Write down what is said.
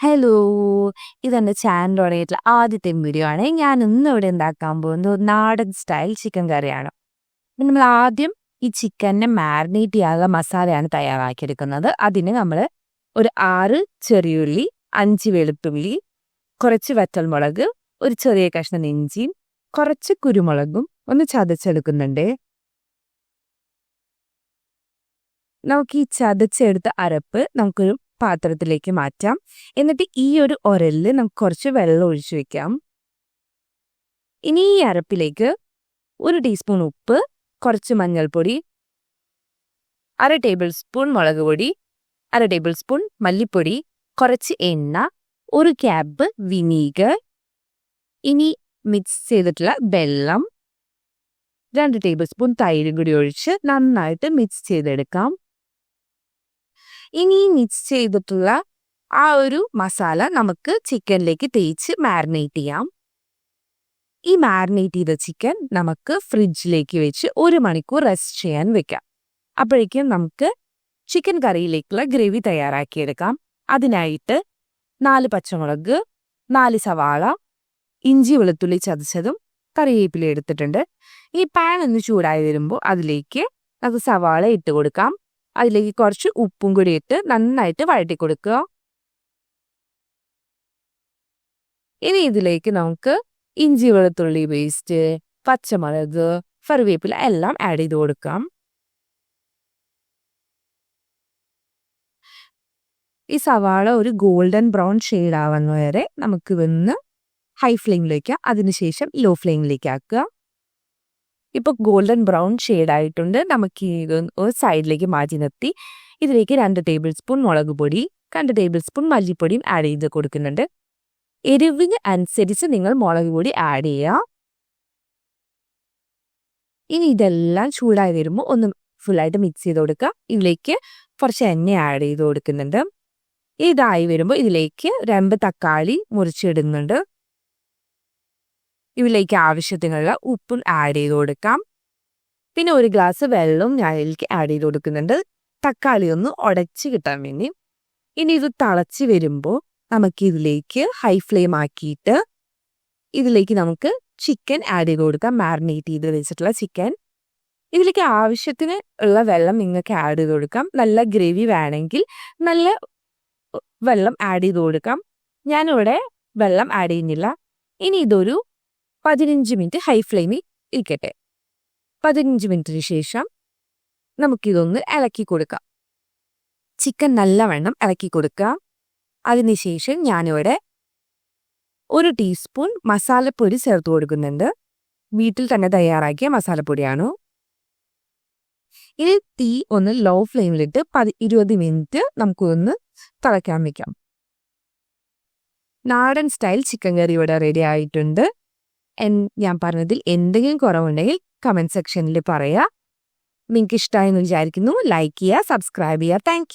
Hello ഇതെന്റെ ചാനലോടെയായിട്ടുള്ള ആദ്യത്തെ video ആണ്. ഞാൻ ഇന്ന് ഇവിടെ ഉണ്ടാക്കാൻ പോകുന്നത് നാടൻ സ്റ്റൈൽ ചിക്കൻ കറിയാണ്. നമ്മൾ ആദ്യം ഈ ചിക്കനെ മാരിനേറ്റ് ചെയ്യാനുള്ള മസാലയാണ് തയ്യാറാക്കിയെടുക്കുന്നത്. അതിന് നമ്മൾ ഒരു ആറ് ചെറിയുള്ളി അഞ്ച് വെളുത്തുള്ളി കുറച്ച് വറ്റൽമുളക് ഒരു ചെറിയ കഷ്ണം ഇഞ്ചിയും കുറച്ച് കുരുമുളകും ഒന്ന് ചതച്ചെടുക്കുന്നുണ്ട്. നമുക്ക് ഈ ചതച്ചെടുത്ത അരപ്പ് നമുക്കൊരു പാത്രത്തിലേക്ക് മാറ്റാം. എന്നിട്ട് ഈ ഒരു ഉരലിൽ നമുക്ക് കുറച്ച് വെള്ളം ഒഴിച്ചു വെക്കാം. ഇനി ഈ അരപ്പിലേക്ക് ഒരു ടീസ്പൂൺ ഉപ്പ് കുറച്ച് മഞ്ഞൾപ്പൊടി അര ടേബിൾ സ്പൂൺ മുളക് പൊടി അര ടേബിൾ സ്പൂൺ മല്ലിപ്പൊടി കുറച്ച് എണ്ണ ഒരു ക്യാബ് വിനീഗർ ഇനി മിക്സ് ചെയ്തിട്ടുള്ള വെള്ളം രണ്ട് ടേബിൾ സ്പൂൺ തൈരും കൂടി ഒഴിച്ച് നന്നായിട്ട് മിക്സ് ചെയ്തെടുക്കാം. ഇനി മിക്സ് ചെയ്തിട്ടുള്ള ആ ഒരു മസാല നമുക്ക് ചിക്കനിലേക്ക് തേച്ച് മാരിനേറ്റ് ചെയ്യാം. ഈ മാരിനേറ്റ് ചെയ്ത ചിക്കൻ നമുക്ക് ഫ്രിഡ്ജിലേക്ക് വെച്ച് ഒരു മണിക്കൂർ റെസ്റ്റ് ചെയ്യാൻ വെക്കാം. അപ്പോഴേക്കും നമുക്ക് ചിക്കൻ കറിയിലേക്കുള്ള ഗ്രേവി തയ്യാറാക്കിയെടുക്കാം. അതിനായിട്ട് നാല് പച്ചമുളക് നാല് സവാള ഇഞ്ചി വെളുത്തുള്ളി ചതച്ചതും കറിവേപ്പില എടുത്തിട്ടുണ്ട്. ഈ പാൻ ഒന്ന് ചൂടായി വരുമ്പോൾ അതിലേക്ക് നമുക്ക് സവാള ഇട്ട് കൊടുക്കാം. അതിലേക്ക് കുറച്ച് ഉപ്പും കൂടി ഇട്ട് നന്നായിട്ട് വഴറ്റി കൊടുക്കുക. ഇനി ഇതിലേക്ക് നമുക്ക് ഇഞ്ചി വെളുത്തുള്ളി പേസ്റ്റ് പച്ചമുളക് കറിവേപ്പില എല്ലാം ആഡ് ചെയ്ത് കൊടുക്കാം. ഈ സവാള ഒരു ഗോൾഡൻ ബ്രൗൺ ഷെയ്ഡ് ആവുന്ന വരെ നമുക്ക് വന്ന് ഹൈ ഫ്ലെയിമിലേക്ക് അതിനുശേഷം ലോ ഫ്ലെയിമിലേക്ക് ആക്കുക. ഇപ്പോൾ ഗോൾഡൻ ബ്രൗൺ ആയിട്ടുണ്ട് നമുക്ക് ഇത് ഒരു സൈഡിലേക്ക് മാറ്റി നിർത്തി. ഇതിലേക്ക് രണ്ട് ടേബിൾ സ്പൂൺ മുളക് പൊടി രണ്ട് ടേബിൾ സ്പൂൺ മല്ലിപ്പൊടിയും ആഡ് ചെയ്ത് കൊടുക്കുന്നുണ്ട്. എരിവിന് അനുസരിച്ച് നിങ്ങൾ മുളക് പൊടി ആഡ് ചെയ്യുക ഇനി ഇതെല്ലാം ചൂടായി വരുമ്പോൾ ഒന്ന് ഫുള്ളായിട്ട് മിക്സ് ചെയ്ത് കൊടുക്കുക. ഇതിലേക്ക് കുറച്ച് എണ്ണ ആഡ് ചെയ്ത് കൊടുക്കുന്നുണ്ട്. ഇതായി വരുമ്പോൾ ഇതിലേക്ക് രണ്ട് തക്കാളി മുറിച്ചിടുന്നുണ്ട്. ഇതിലേക്ക് ആവശ്യത്തിനുള്ള ഉപ്പും ആഡ് ചെയ്ത് കൊടുക്കാം. പിന്നെ ഒരു ഗ്ലാസ് വെള്ളവും ഞാൻ ഇതിലേക്ക് ആഡ് ചെയ്ത് കൊടുക്കുന്നുണ്ട്. തക്കാളി ഒന്ന് ഉടച്ച് കിട്ടാൻ വേണ്ടി. ഇനി ഇത് തിളച്ച് വരുമ്പോൾ നമുക്ക് ഇതിലേക്ക് ഹൈ ഫ്ലെയിം ആക്കിയിട്ട് ഇതിലേക്ക് നമുക്ക് ചിക്കൻ ആഡ് ചെയ്ത് കൊടുക്കാം. മാരിനേറ്റ് ചെയ്ത് വെച്ചിട്ടുള്ള ചിക്കൻ ഇതിലേക്ക് ആവശ്യത്തിന് ഉള്ള വെള്ളം നിങ്ങൾക്ക് ആഡ് ചെയ്ത് കൊടുക്കാം. നല്ല ഗ്രേവി വേണമെങ്കിൽ നല്ല വെള്ളം ആഡ് ചെയ്ത് കൊടുക്കാം. ഞാനിവിടെ വെള്ളം ആഡ് ചെയ്യുന്നില്ല. ഇനി ഇതൊരു പതിനഞ്ച് മിനിറ്റ് ഹൈ ഫ്ലെയിമിൽ ഇരിക്കട്ടെ. പതിനഞ്ച് മിനിറ്റിന് ശേഷം നമുക്കിതൊന്ന് ഇളക്കി കൊടുക്കാം. ചിക്കൻ നല്ലവണ്ണം ഇളക്കി കൊടുക്കുക. അതിനുശേഷം ഞാനിവിടെ ഒരു ടീസ്പൂൺ മസാലപ്പൊടി ചേർത്ത് കൊടുക്കുന്നുണ്ട്. വീട്ടിൽ തന്നെ തയ്യാറാക്കിയ മസാലപ്പൊടിയാണ്. ഇനി തീ ഒന്ന് ലോ ഫ്ലെയിമിലിട്ട് പതി ഇരുപത് മിനിറ്റ് നമുക്കൊന്ന് തിളയ്ക്കാൻ വെക്കാം. നാടൻ സ്റ്റൈൽ ചിക്കൻ കറി ഇവിടെ റെഡി ആയിട്ടുണ്ട്. ഞാൻ പറഞ്ഞതിൽ എന്തെങ്കിലും കുറവുണ്ടെങ്കിൽ കമന്റ് സെക്ഷനിൽ പറയുക നിങ്ങൾക്ക് ഇഷ്ടമായെന്ന് വിചാരിക്കുന്നു ലൈക്ക് ചെയ്യുക സബ്സ്ക്രൈബ് ചെയ്യുക താങ്ക്